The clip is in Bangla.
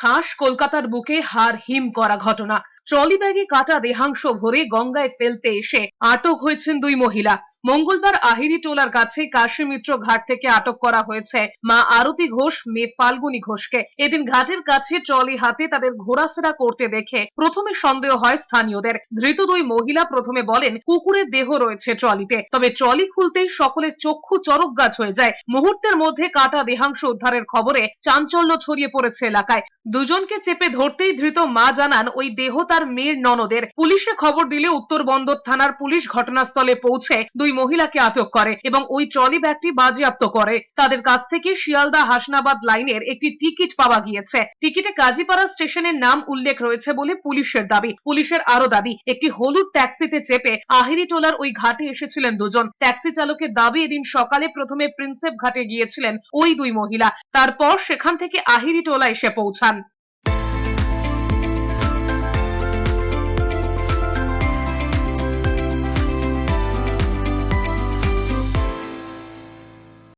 খাস কলকাতার বুকে হার হিম করা ঘটনা। ট্রলি ব্যাগে কাটা দেহাংশ ভরে গঙ্গায় ফেলতে এসে আটক হয়েছেন দুই মহিলা। মঙ্গলবার আহিরি টোলার কাছে কাশী মিত্র ঘাট থেকে আটক করা হয়েছে মা আরতি ঘোষ মেয়ে ফাল্গুনী ঘোষকে। এদিন ঘাটের কাছে ট্রলি হাতে তাদের ঘোরাফেরা করতে দেখে প্রথমে সন্দেহ হয় স্থানীয়দের। ধৃত দুই মহিলা প্রথমে বলেন, কুকুরের দেহ রয়েছে ট্রলিতে। তবে ট্রলি খুলতেই সকলের চক্ষু চরক গাছ হয়ে যায়। মুহূর্তের মধ্যে কাটা দেহাংশ উদ্ধারের খবরে চাঞ্চল্য ছড়িয়ে পড়েছে এলাকায়। দুজনকে চেপে ধরতেই ধৃত মা জানান, ওই দেহ তার মেয়ের ননদের। পুলিশে খবর দিলে উত্তর বন্দর থানার পুলিশ ঘটনাস্থলে পৌঁছে দুই মহিলাকে আটক করে এবং ওই ট্রলি ব্যাগটি বাজেয়াপ্ত করে। তাদের কাছ থেকে শিয়ালদা হাসনাবাদ লাইনের একটি টিকিট পাওয়া গিয়েছে। টিকিটে কাজীপাড়া স্টেশনের নাম উল্লেখ রয়েছে বলে পুলিশের দাবি। পুলিশের আরও দাবি, একটি হলুদ ট্যাক্সিতে চেপে আহিরি টোলার ওই ঘাটে এসেছিলেন দুজন। ট্যাক্সি চালকের দাবি এদিন সকালে প্রথমে প্রিন্সেপ ঘাটে গিয়েছিলেন ওই দুই মহিলা। তারপর সেখান থেকে আহিরি টোলা এসে পৌঁছান।